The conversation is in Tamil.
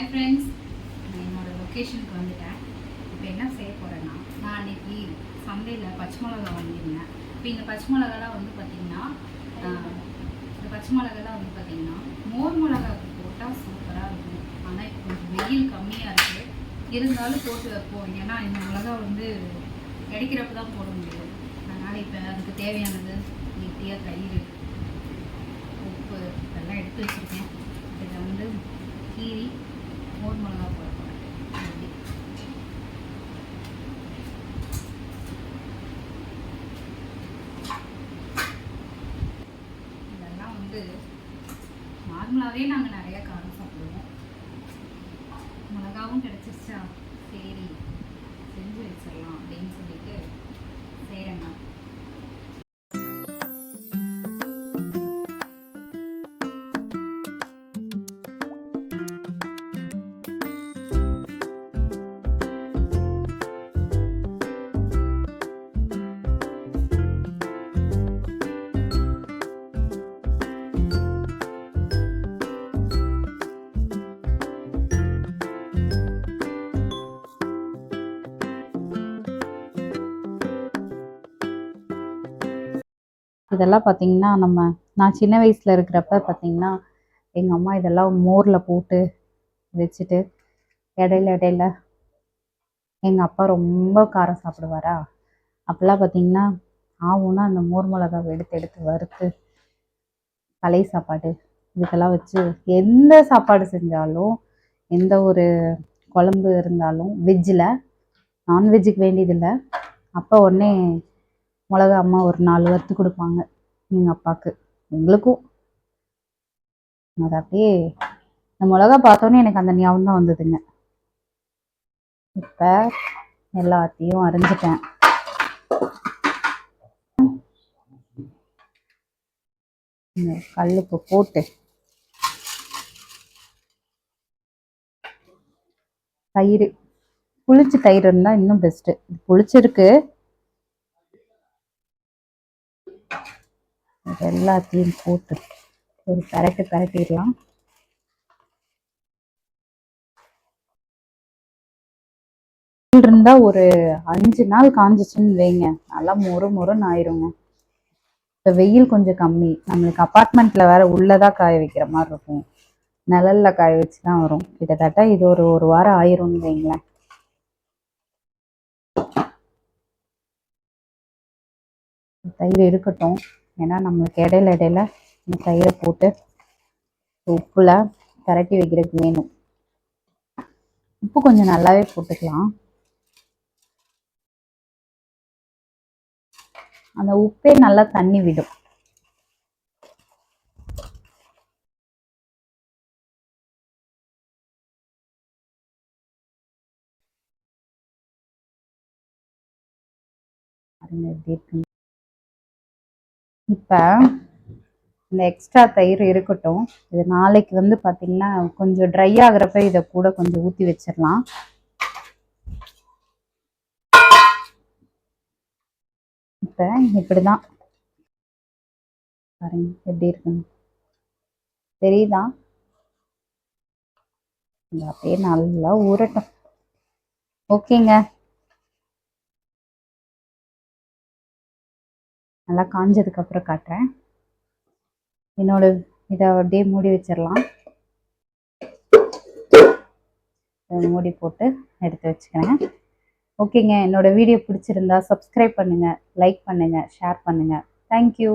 ஹாய் ஃப்ரெண்ட்ஸ் நான் என்னோடய லொக்கேஷனுக்கு வந்துட்டேன். இப்போ என்ன செய்ய போகிறேன்னா நான் அன்னைக்கு சந்தையில் பச்சை மிளகா வாங்கியிருந்தேன். இப்போ இந்த பச்சை மிளகாலாம் வந்து பார்த்திங்கன்னா இந்த பச்சை மிளகாலாம் வந்து பார்த்திங்கன்னா மோர் மிளகாக்கு போட்டால் சூப்பராக இருக்கும். ஆனால் இப்போ கொஞ்சம் வெயில் கம்மியாக இருக்குது இருந்தாலும் போட்டு வைப்போம். ஏன்னா இந்த மிளகா வந்து கிடைக்கிறப்ப தான் போட முடியும். அதனால் இப்போ அதுக்கு தேவையானது நீட்டியாக தயிர் உப்பு இதெல்லாம் எடுத்து வச்சுருக்கேன். இதை வந்து கீரி மோர் மிளகா போட இதெல்லாம் வந்து நார்மலாகவே நாங்கள் நிறைய காரம் சாப்பிடுவோம். மிளகாவும் கிடச்சிருச்சா? சரி செஞ்சு வச்சிடலாம் அப்படின்னு சொல்லிட்டு செய்கிறேங்க இதெல்லாம் பார்த்தீங்கன்னா நம்ம நான் சின்ன வயசில் இருக்கிறப்ப பார்த்தீங்கன்னா எங்கள் அம்மா இதெல்லாம் மோரில் போட்டு வச்சுட்டு இடையில இடையில எங்கள் அப்பா ரொம்ப காரம் சாப்பிடுவாரா? அப்போல்லாம் பார்த்தீங்கன்னா ஆவுன்னா அந்த மோர் மிளகாவை எடுத்து எடுத்து வறுத்து பழைய சாப்பாடு இதுக்கெல்லாம் வச்சு எந்த சாப்பாடு செஞ்சாலும் எந்த ஒரு குழம்பு இருந்தாலும் வெஜ்ஜில் நான்வெஜ்ஜுக்கு வேண்டியதில்லை. அப்போ உடனே மிளகா அம்மா ஒரு நாலு வறுத்து கொடுப்பாங்க எங்கள் அப்பாவுக்கு எங்களுக்கும். அது அப்படியே இந்த மிளகா பார்த்தோன்னே எனக்கு அந்த ஞாபகம் தான் வந்ததுங்க. இப்போ எல்லாத்தையும் அரைஞ்சிட்டேன். கல் கல்லுப்பு போட்டு. தயிர். புளிச்சு தயிர் இருந்தால் இன்னும் பெஸ்ட்டு புளிச்சிருக்கு. அது எல்லாத்தையும் போட்டு ஒரு பரட்டு பரட்டிடலாம் இருந்தா ஒரு அஞ்சு நாள் காஞ்சிச்சுன்னு வைங்க. நல்லா மொறு மொறுன்னு ஆயிருங்க. இப்போ வெயில் கொஞ்சம் கம்மி. நம்மளுக்கு அப்பார்ட்மெண்ட்ல வேற உள்ளதா காய வைக்கிற மாதிரி இருக்கும். நிழல்ல காய வச்சு தான் வரும். கிட்டத்தட்ட இது ஒரு ஒரு வாரம் ஆயிரும்னு வைங்களேன். தயிர் இருக்கட்டும். ஏன்னா நம்மளுக்கு இடையில இடையில இந்த தயிரை போட்டு உப்புல திரட்டி வைக்கிறதுக்கு வேணும். உப்பு கொஞ்சம் நல்லாவே போட்டுக்கலாம். அந்த உப்பே நல்லா தண்ணி விடும். பாருங்க எப்படி இருக்கு இப்போ இந்த எக்ஸ்ட்ரா தயிர் இருக்கட்டும் இது நாளைக்கு வந்து பார்த்தீங்கன்னா கொஞ்சம் ட்ரை ஆகுறப்ப இதை கூட கொஞ்சம் ஊற்றி வச்சிடலாம். இப்போ இப்படி தான் பாருங்க எப்படி இருக்குங்க தெரியுதா? அப்படியே நல்லா ஊறட்டும். ஓகேங்க. நல்லா காஞ்சதுக்கப்புறம் காட்டுறேன். என்னோட இதை அப்படியே மூடி வச்சிடலாம். மூடி போட்டு எடுத்து வச்சுக்கிறேன். ஓகேங்க என்னோட வீடியோ பிடிச்சிருந்தா சப்ஸ்கிரைப் பண்ணுங்கள் லைக் பண்ணுங்கள் ஷேர் பண்ணுங்கள் தேங்க்யூ